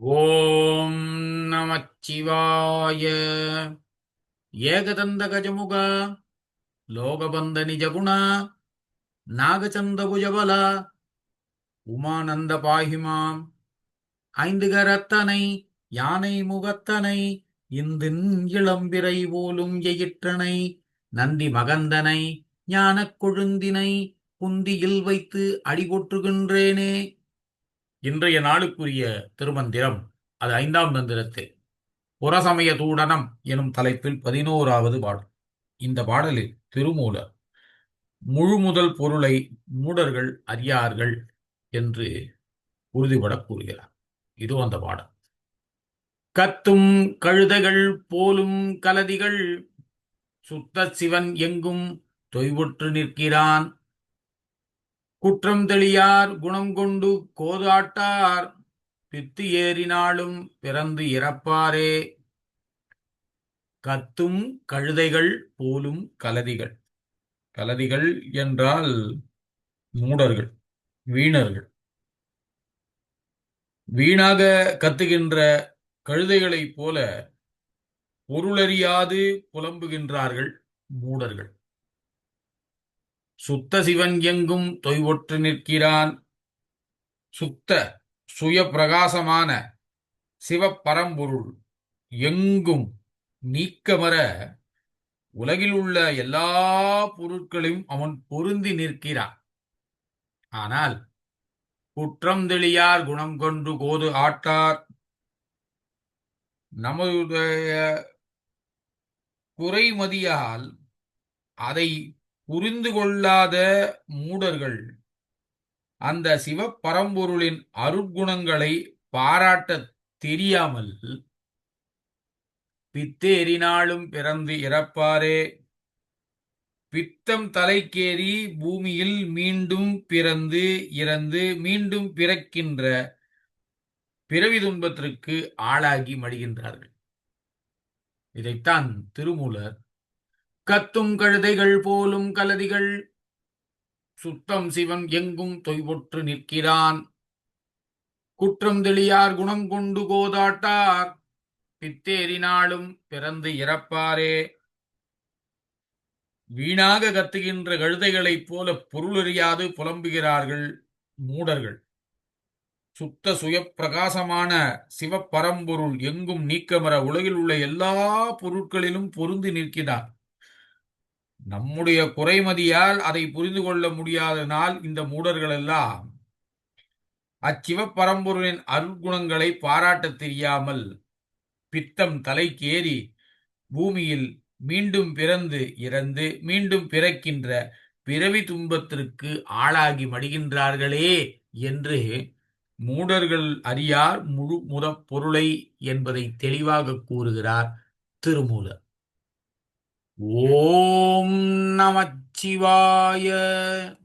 ஓம் நமச்சிவாய ஏகதந்த கஜமுக லோகபந்த நிஜகுண நாகச்சந்த புஜபல உமானந்த பாகிமாம் ஐந்து கரத்தனை யானை முகத்தனை இந்தின் இளம்பிறை போலும் எயிற்றனை நந்தி மகந்தனை ஞானக் கொழுந்தினை குந்தியில் வைத்து அடிபொற்றுகின்றேனே. இன்றைய நாளுக்குரிய திருமந்திரம் அது ஐந்தாம் மந்திரத்தில் புறசமய தூடனம் எனும் தலைப்பில் பதினோராவது பாடல். இந்த பாடலில் திருமூலர் முழு முதல் பொருளை மூடர்கள் அறியார்கள் என்று உறுதிபட கூறுகிறார். இது அந்த பாடல். கத்தும் கழுதைகள் போலும் கலதிகள் சுத்த சிவன் எங்கும் தொய்வுற்று நிற்கிறான். குற்றம் தெளியார் குணம் கொண்டு கோதாட்டார். பித்து ஏறினாலும் பிறந்து இறப்பாரே. கத்தும் கழுதைகள் போலும் கலதிகள். கலதிகள் என்றால் மூடர்கள் வீணர்கள். வீணாக கத்துகின்ற கழுதைகளைப் போல பொருளறியாது புலம்புகின்றார்கள் மூடர்கள். சுத்த சிவன் எங்கும் தொய்வொற்று நிற்கிறான். சுத்த சுய பிரகாசமான சிவப்பரம்பொருள் எங்கும் நீக்கமர உலகில் உள்ள எல்லா பொருட்களையும் அவன் பொருந்தி நிற்கிறான். ஆனால் குற்றம் தெளியார் குணம் கொண்டு கோது ஆட்டார். நமது குறைமதியால் அதை புரிந்து கொள்ளாத மூடர்கள். அந்த சிவப்பரம்பொருளின் அருட்குணங்களை பாராட்ட தெரியாமல் பித்தேறினாலும் பிறந்து இறப்பாரே. பித்தம் தலைக்கேறி பூமியில் மீண்டும் பிறந்து இறந்து மீண்டும் பிறக்கின்ற பிறவி துன்பத்திற்கு ஆளாகி மடிகின்றார்கள். இதைத்தான் திருமூலர் கத்தும் கழுதைகள் போலும் கலதிகள். சுத்தம் சிவன் எங்கும் தொய்வொற்று நிற்கிறான். குற்றம் தெளியார் குணம் கொண்டு கோதாட்டார். பித்தேறினாலும் பிறந்து இறப்பாரே. வீணாக கத்துகின்ற கழுதைகளைப் போல பொருளறியாது புலம்புகிறார்கள் மூடர்கள். சுத்த சுயப்பிரகாசமான சிவப்பரம்பொருள் எங்கும் நீக்கமர உலகில் உள்ள எல்லா பொருட்களிலும் பொருந்தி நிற்கிறார். நம்முடைய குறைமதியால் அதை புரிந்து கொள்ள முடியாதனால் இந்த மூடர்கள் எல்லாம். அச்சிவப்பரம்பொருளின் அருள்குணங்களை பாராட்டத் தெரியாமல் பித்தம் தலைக்கேறி பூமியில் மீண்டும் பிறந்து இறந்து மீண்டும் பிறக்கின்ற பிறவி துன்பத்திற்கு ஆளாகி மடிகின்றார்களே என்று மூடர்கள் அறியார் முழு முத பொருளை என்பதை தெளிவாக கூறுகிறார் திருமூலர். ஓம் நமச்சிவாய.